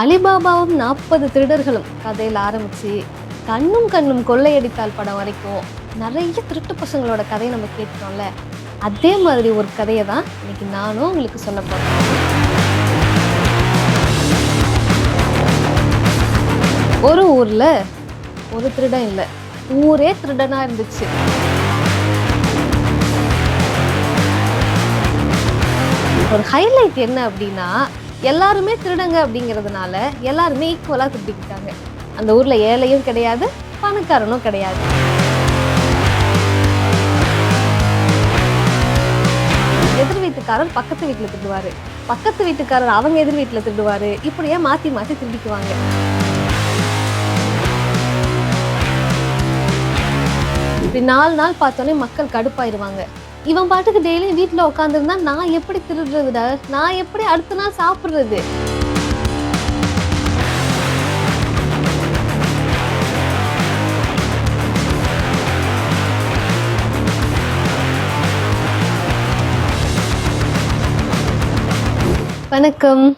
அலிபாபாவும் நாற்பது திருடர்களும் கதையில் ஆரம்பித்து கண்ணும் கண்ணும் கொள்ளையடித்தால் படம் வரைக்கும் நிறைய திருட்டு பசங்களோட கதையை நம்ம கேட்கிறோம்ல அதே மாதிரி ஒரு கதையை தான் இன்னைக்கு நானும் உங்களுக்கு சொல்ல போகிறேன் ஒரு ஊரில் ஒரு திருடன் இல்லை ஊரே திருடனாக இருந்துச்சு. ஒரு ஹைலைட் என்ன அப்படின்னா எல்லாருமே திருடங்க அப்படிங்கிறதுனால எல்லாருமே ஈக்குவலாக திருடிக்கிட்டாங்க. அந்த ஊரில் ஏழையும் கிடையாது பணக்காரனும் கிடையாது. எதிர் வீட்டுக்காரர் பக்கத்து வீட்டில் திருடுவார். பக்கத்து வீட்டுக்காரர் அவங்க எதிர் வீட்டில் திருடுவார். இப்படியே மாற்றி மாற்றி திருடிக்குவாங்க. இப்படி நாலு நாள் பார்த்தோன்னே மக்கள் கடுப்பாயிருவாங்க. இவன் பாட்டுக்கு டெய்லியும் வீட்டில் உட்காந்துருந்தா நான் எப்படி திருடுறதுடா நான் எப்படி அடுத்த நாள் சாப்பிட்றது? வணக்கம்.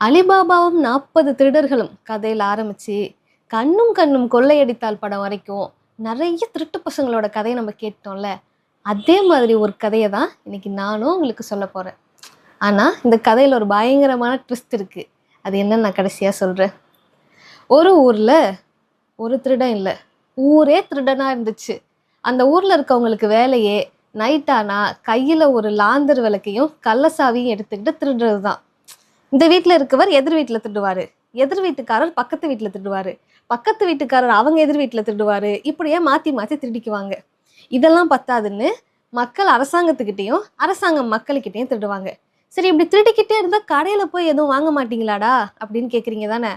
அலிபாபாவும் நாற்பது திருடர்களும் கதையில் ஆரம்பிச்சு கண்ணும் கண்ணும் கொள்ளையடித்தால் படம் வரைக்கும் நிறைய திருட்டு பசங்களோட கதையை நம்ம கேட்டோம்ல. அதே மாதிரி ஒரு கதையை தான் இன்னைக்கு நானும் உங்களுக்கு சொல்ல போகிறேன் ஆனால் இந்த கதையில் ஒரு பயங்கரமான ட்விஸ்ட் இருக்குது அது என்னன்னு நான் கடைசியாக சொல்கிறேன் ஒரு ஊரில் ஒரு திருடன் இல்லை ஊரே திருடனாக இருந்துச்சு. அந்த ஊரில் இருக்கவங்களுக்கு வேலையே நைட்டானா கையில் ஒரு லாந்தர் விளக்கையும் கள்ளசாவியும் எடுத்துக்கிட்டு திருடுறது தான். இந்த வீட்டில் இருக்கவர் எதிர் வீட்டில் திருடுவார். எதிர் வீட்டுக்காரர் பக்கத்து வீட்டில் திருடுவார். பக்கத்து வீட்டுக்காரர் அவங்க எதிர் வீட்டில் திருடுவார். இப்படியே மாற்றி மாற்றி திருடிக்குவாங்க. இதெல்லாம் பத்தாதுன்னு மக்கள் அரசாங்கத்துக்கிட்டேயும் அரசாங்கம் மக்கள்கிட்டையும் திருடுவாங்க. சரி இப்படி திருடிக்கிட்டே இருந்தால் கடையில் போய் எதுவும் வாங்க மாட்டீங்களாடா? அப்படின்னு கேட்குறீங்க தானே?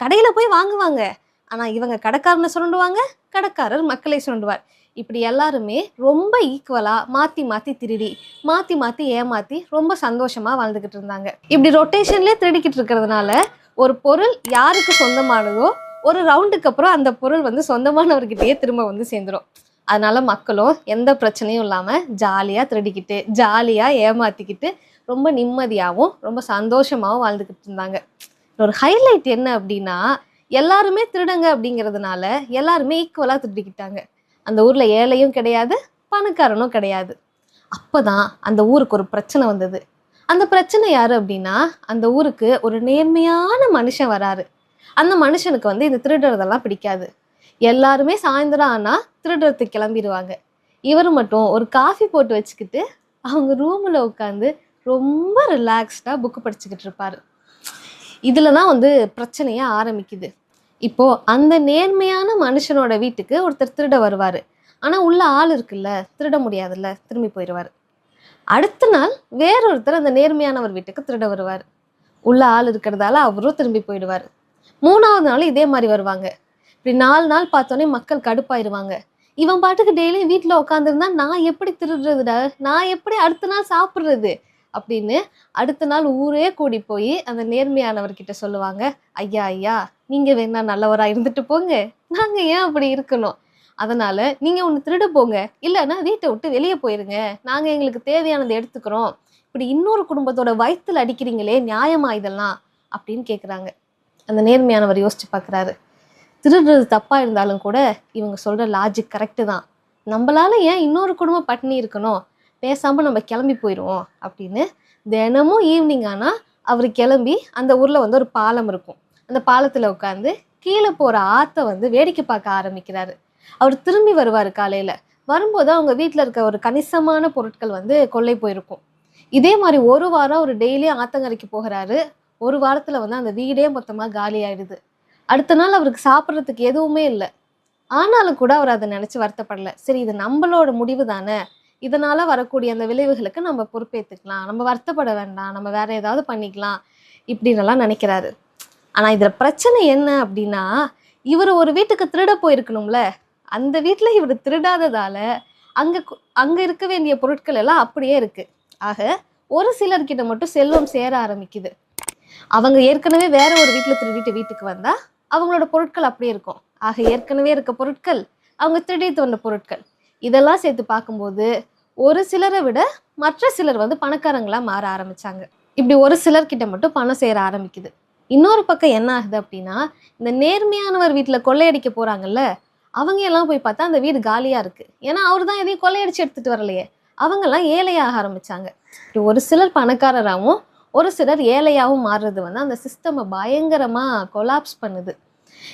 கடையில் போய் வாங்குவாங்க. ஆனால் இவங்க கடைக்காரனை சுரண்டுவாங்க கடைக்காரர் மக்களை சுரண்டுவார். இப்படி எல்லாருமே ரொம்ப ஈக்குவலாக மாற்றி மாற்றி திருடி மாற்றி மாற்றி ஏமாற்றி ரொம்ப சந்தோஷமாக வாழ்ந்துக்கிட்டு இருந்தாங்க. இப்படி ரொட்டேஷன்லேயே திருடிக்கிட்டு இருக்கிறதுனால ஒரு பொருள் யாருக்கு சொந்தமானதோ ஒரு ரவுண்டுக்கு அப்புறம் அந்த பொருள் வந்து சொந்தமானவர்கிட்டயே திரும்ப வந்து சேர்ந்துரும். அதனால் மக்களும் எந்த பிரச்சனையும் இல்லாமல் ஜாலியாக திருடிக்கிட்டு ஜாலியாக ஏமாற்றிக்கிட்டு ரொம்ப நிம்மதியாகவும் ரொம்ப சந்தோஷமாகவும் வாழ்ந்துக்கிட்டு இருந்தாங்க. ஒரு ஹைலைட் என்ன அப்படின்னா எல்லாருமே திருடங்க அப்படிங்கிறதுனால எல்லாருமே ஈக்குவலாக திருடிக்கிட்டாங்க. அந்த ஊரில் ஏழையும் கிடையாது பணக்காரனும் கிடையாது. அப்போ தான் அந்த ஊருக்கு ஒரு பிரச்சனை வந்தது. அந்த பிரச்சனை யார் அப்படின்னா அந்த ஊருக்கு ஒரு நேர்மையான மனுஷன் வராரு. அந்த மனுஷனுக்கு வந்து இந்த திருடுறதெல்லாம் பிடிக்காது. எல்லாருமே சாயந்தரம் ஆனால் திருடுறதுக்கு கிளம்பிடுவாங்க. இவர் மட்டும் ஒரு காஃபி போட்டு வச்சுக்கிட்டு அவங்க ரூமில் உட்காந்து ரொம்ப ரிலாக்ஸ்டாக புக்கு படிச்சுக்கிட்டு இருப்பார். இதில் தான் வந்து பிரச்சனையே ஆரம்பிக்குது. இப்போது அந்த நேர்மையான மனுஷனோட வீட்டுக்கு ஒருத்தர் திருட வருவார். ஆனால் உள்ள ஆள் இருக்குல்ல திருட முடியாதுல்ல திரும்பி போயிடுவார். அடுத்த நாள் வேறொருத்தர் அந்த நேர்மையானவர் வீட்டுக்கு திருட வருவார். உள்ள ஆள் இருக்கிறதால அவரும் திரும்பி போயிடுவார். மூணாவது நாள் இதே மாதிரி வருவாங்க. இப்படி நாலு நாள் பார்த்தோன்னே மக்கள் கடுப்பாயிருவாங்க. இவன் பாட்டுக்கு டெய்லியும் வீட்டில் உட்காந்துருந்தா நான் எப்படி திருடுறதுடா நான் எப்படி அடுத்த நாள் சாப்பிட்றது? அப்படின்னு அடுத்த நாள் ஊரே கூடி போய் அந்த நேர்மையானவர்கிட்ட சொல்லுவாங்க ஐயா ஐயா நீங்கள் வேணா நல்லவராக இருந்துட்டு போங்க. நாங்கள் ஏன் அப்படி இருக்கணும்? அதனால நீங்கள் ஒன்று திருட போங்க. இல்லைன்னா வீட்டை விட்டு வெளியே போயிருங்க. நாங்கள் எங்களுக்கு தேவையானதை எடுத்துக்கிறோம். இப்படி இன்னொரு குடும்பத்தோட வயிற்றுல அடிக்கிறீங்களே நியாயமா இதெல்லாம்? அப்படின்னு கேட்குறாங்க அந்த நேர்மையானவர் யோசிச்சு பார்க்குறாரு திருடுறது தப்பாக இருந்தாலும் கூட இவங்க சொல்கிற லாஜிக் கரெக்டு தான். நம்மளால ஏன் இன்னொரு குடும்பம் பட்டினி இருக்கணும்? பேசாமல் நம்ம கிளம்பி போயிடுவோம் அப்படின்னு தினமும் ஈவினிங் ஆனால் அவர் கிளம்பி அந்த ஊரில் வந்து ஒரு பாலம் இருக்கும். அந்த பாலத்தில் உட்காந்து கீழே போகிற ஆற்றை வந்து வேடிக்கை பார்க்க ஆரம்பிக்கிறாரு. அவர் திரும்பி வருவார் காலையில். வரும்போது அவங்க வீட்டில் இருக்க ஒரு கணிசமான பொருட்கள் வந்து கொள்ளை போயிருக்கும். இதே மாதிரி ஒரு வாரம் ஒரு டெய்லியும் ஆத்தங்கரைக்கு போகிறாரு. ஒரு வாரத்தில் வந்து அந்த வீடே மொத்தமாக காலி ஆயிடுது அடுத்த நாள் அவருக்கு சாப்பிட்றதுக்கு எதுவுமே இல்லை. ஆனாலும் கூட அவர் அதை நினச்சி வருத்தப்படல. சரி இது நம்மளோட முடிவு தானே? இதனால வரக்கூடிய அந்த விளைவுகளுக்கு நம்ம பொறுப்பேற்றுக்கலாம் நம்ம வருத்தப்பட வேண்டாம். நம்ம வேற ஏதாவது பண்ணிக்கலாம் இப்படின்னெல்லாம் நினைக்கிறாரு. ஆனால் இதில் பிரச்சனை என்ன அப்படின்னா இவர் ஒரு வீட்டுக்கு திருட போயிருக்கணும்ல? அந்த வீட்டில் இவர் திருடாததால் அங்கே அங்கே இருக்க வேண்டிய பொருட்கள் எல்லாம் அப்படியே இருக்குது ஆக ஒரு சிலர்கிட்ட மட்டும் செல்வம் சேர ஆரம்பிக்குது. அவங்க ஏற்கனவே வேற ஒரு வீட்டில் திருடிட்டு வீட்டுக்கு வந்தால் அவங்களோட பொருட்கள் அப்படியே இருக்கும். ஆக ஏற்கனவே இருக்க பொருட்கள் அவங்க திருடித்து வந்த பொருட்கள். இதெல்லாம் சேர்த்து பார்க்கும்போது ஒரு சிலரை விட மற்ற சிலர் வந்து பணக்காரங்களாக மாற ஆரம்பிச்சாங்க. இப்படி ஒரு சிலர்கிட்ட மட்டும் பணம் சேர ஆரம்பிக்குது. இன்னொரு பக்கம் என்ன ஆகுது அப்படின்னா இந்த நேர்மையானவர் வீட்டில் கொள்ளையடிக்க போகிறாங்கல்ல அவங்க எல்லாம் போய் பார்த்தா அந்த வீடு காலியாக இருக்குது ஏன்னா அவர் தான் எதையும் கொள்ளையடிச்சு எடுத்துகிட்டு வரலையே. அவங்கெல்லாம் ஏழையாக ஆரம்பித்தாங்க இப்படி ஒரு சிலர் பணக்காரராகவும் ஒரு சிலர் ஏழையாகவும் மாறுறது வந்து அந்த சிஸ்டமை பயங்கரமாக கொலாப்ஸ் பண்ணுது.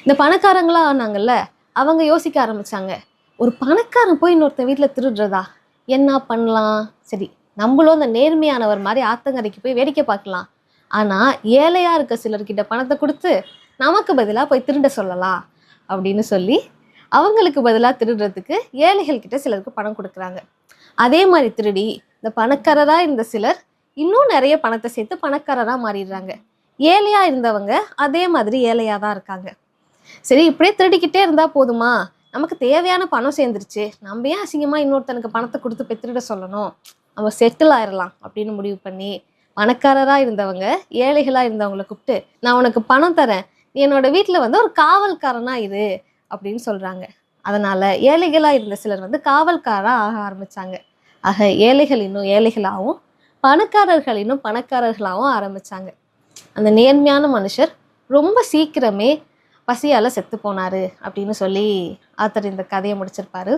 இந்த பணக்காரங்களாம் ஆனாங்கல்ல அவங்க யோசிக்க ஆரம்பிச்சாங்க ஒரு பணக்காரன் போய் இன்னொருத்தன் வீட்டில் திருடுறதா? என்ன பண்ணலாம்? சரி நம்மளும் அந்த நேர்மையானவர் மாதிரி ஆத்தங்கரைக்கு போய் வேடிக்கை பார்க்கலாம். ஆனால் ஏழையாக இருக்க சிலர்கிட்ட பணத்தை கொடுத்து நமக்கு பதிலாக போய் திருட சொல்லலாம் அப்படின்னு சொல்லி அவங்களுக்கு பதிலாக திருடுறதுக்கு ஏழைகள் கிட்ட சிலருக்கு பணம் கொடுக்குறாங்க. அதே மாதிரி திருடி இந்த பணக்காரராக இருந்த சிலர் இன்னும் நிறைய பணத்தை சேர்த்து பணக்காரராக மாறிடுறாங்க. ஏழையா இருந்தவங்க அதே மாதிரி ஏழையாக தான் இருக்காங்க. சரி இப்படியே திருடிக்கிட்டே இருந்தால் போதுமா? நமக்கு தேவையான பணம் சேர்ந்துருச்சு. நம்ம ஏன் அசிங்கமாக இன்னொருத்தனுக்கு பணத்தை கொடுத்து பெற்றுட சொல்லணும்? நம்ம செட்டில் ஆயிடலாம் அப்படின்னு முடிவு பண்ணி பணக்காரராக இருந்தவங்க ஏழைகளாக இருந்தவங்கள கூப்பிட்டு நான் உனக்கு பணம் தரேன். நீ என்னோட வீட்டில் வந்து ஒரு காவல்காரனா இரு அப்படின்னு சொல்கிறாங்க அதனால் ஏழைகளாக இருந்த சிலர் வந்து காவல்காராக ஆக ஆரம்பித்தாங்க ஆக ஏழைகள் இன்னும் ஏழைகளாகவும் பணக்காரர்கள் இன்னும் பணக்காரர்களாகவும் ஆரம்பித்தாங்க அந்த நேர்மையான மனுஷர் ரொம்ப சீக்கிரமே பசியால் செத்து போனார் அப்படின்னு சொல்லி ஆத்தர் இந்த கதையை முடிச்சிருப்பாரு.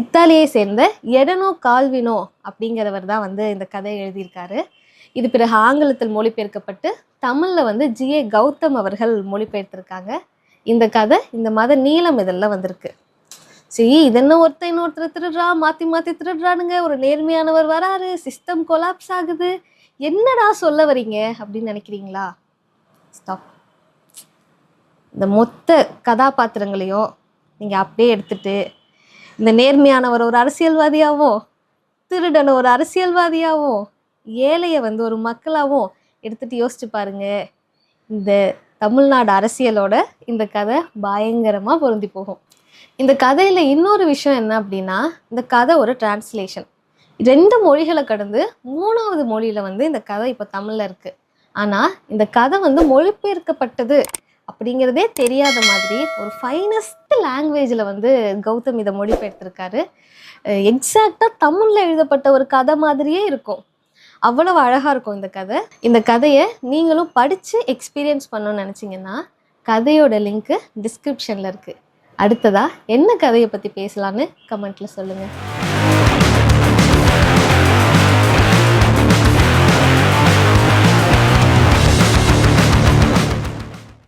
இத்தாலியை சேர்ந்த எடனோ கால்வினோ அப்படிங்கிறவர் தான் வந்து இந்த கதையை எழுதியிருக்காரு. இது பிறகு ஆங்கிலத்தில் மொழிபெயர்க்கப்பட்டு தமிழில் வந்து ஜி ஏ கௌதம் அவர்கள் மொழிபெயர்த்திருக்காங்க. இந்த கதை இந்த மாத நீளம் இதெல்லாம் வந்திருக்கு. சரி இதென்ன ஒருத்தன் இன்னொருத்தர் திருடுறா? மாற்றி மாற்றி திருடுறானுங்க. ஒரு நேர்மையானவர் வராரு. சிஸ்டம் கொலாப்ஸ் ஆகுது. என்னடா சொல்ல வரீங்க அப்படின்னு நினைக்கிறீங்களா? ஸ்டாப் இந்த மொத்த கதாபாத்திரங்களையும் நீங்கள் அப்படியே எடுத்துட்டு இந்த நேர்மையானவர் ஒரு அரசியல்வாதியாகவும் திருடனை ஒரு அரசியல்வாதியாகவும் ஏழையை வந்து ஒரு மக்களாகவும் எடுத்துட்டு யோசிச்சு பாருங்க. இந்த தமிழ்நாடு அரசியலோட இந்த கதை பயங்கரமாக பொருந்தி போகும். இந்த கதையில் இன்னொரு விஷயம் என்ன அப்படின்னா இந்த கதை ஒரு டிரான்ஸ்லேஷன் ரெண்டு மொழிகளை கடந்து மூணாவது மொழியில் வந்து இந்த கதை இப்போ தமிழில் இருக்குது ஆனால் இந்த கதை வந்து மொழிபெயர்க்கப்பட்டது அப்படிங்கிறதே தெரியாத மாதிரி ஒரு ஃபைனஸ்ட் லாங்குவேஜில் வந்து கௌதம் இதை மொழிபெயர்த்திருக்காரு. எக்ஸாக்டாக தமிழில் எழுதப்பட்ட ஒரு கதை மாதிரியே இருக்கும். அவ்வளவு அழகாக இருக்கும் இந்த கதை. இந்த கதையை நீங்களும் படித்து எக்ஸ்பீரியன்ஸ் பண்ணணும்னு நினச்சிங்கன்னா கதையோட லிங்க்கு டிஸ்கிரிப்ஷனில் இருக்குது அடுத்ததாக என்ன கதையை பற்றி பேசலான்னு கமெண்ட்டில் சொல்லுங்கள்